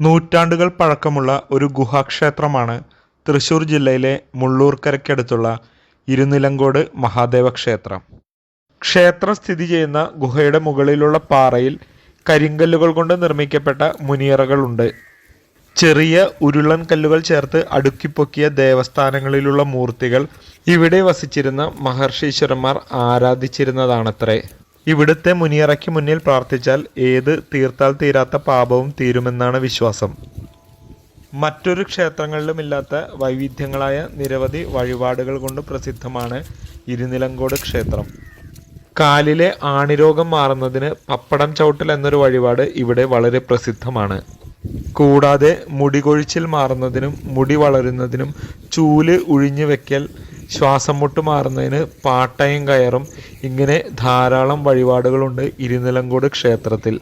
നൂറ്റാണ്ടുകൾ പഴക്കമുള്ള ഒരു ഗുഹാക്ഷേത്രമാണ് തൃശൂർ ജില്ലയിലെ മുള്ളൂർക്കരയ്ക്കടുത്തുള്ള ഇരുനിലങ്കോട് മഹാദേവ ക്ഷേത്രം ക്ഷേത്രം സ്ഥിതി ചെയ്യുന്ന ഗുഹയുടെ മുകളിലുള്ള പാറയിൽ കരിങ്കല്ലുകൾ കൊണ്ട് നിർമ്മിക്കപ്പെട്ട മുനിയറകളുണ്ട്. ചെറിയ ഉരുളൻ കല്ലുകൾ ചേർത്ത് അടുക്കിപ്പൊക്കിയ ദേവസ്ഥാനങ്ങളിലുള്ള മൂർത്തികൾ ഇവിടെ വസിച്ചിരുന്ന മഹർഷീശ്വരന്മാർ ആരാധിച്ചിരുന്നതാണത്രേ. ഇവിടുത്തെ മുനിയറയ്ക്ക് മുന്നിൽ പ്രാർത്ഥിച്ചാൽ ഏത് തീർത്താൽ തീരാത്ത പാപവും തീരുമെന്നാണ് വിശ്വാസം. മറ്റൊരു ക്ഷേത്രങ്ങളിലുമില്ലാത്ത വൈവിധ്യങ്ങളായ നിരവധി വഴിപാടുകൾ കൊണ്ട് പ്രസിദ്ധമാണ് ഇരുനിലങ്കോട് ക്ഷേത്രം. കാലിലെ ആണിരോഗം മാറുന്നതിന് പപ്പടം ചവിട്ടൽ എന്നൊരു വഴിപാട് ഇവിടെ വളരെ പ്രസിദ്ധമാണ്. കൂടാതെ മുടി കൊഴിച്ചിൽ മാറുന്നതിനും മുടി വളരുന്നതിനും ചൂൽ ഉഴിഞ്ഞു വെക്കൽ ശ്വാസം മുട്ട് മാറുന്നതിന് പാട്ടയും കയറും. ഇങ്ങനെ ധാരാളം വഴിപാടുകളുണ്ട് ഇരുനിലങ്കോട് ക്ഷേത്രത്തിൽ.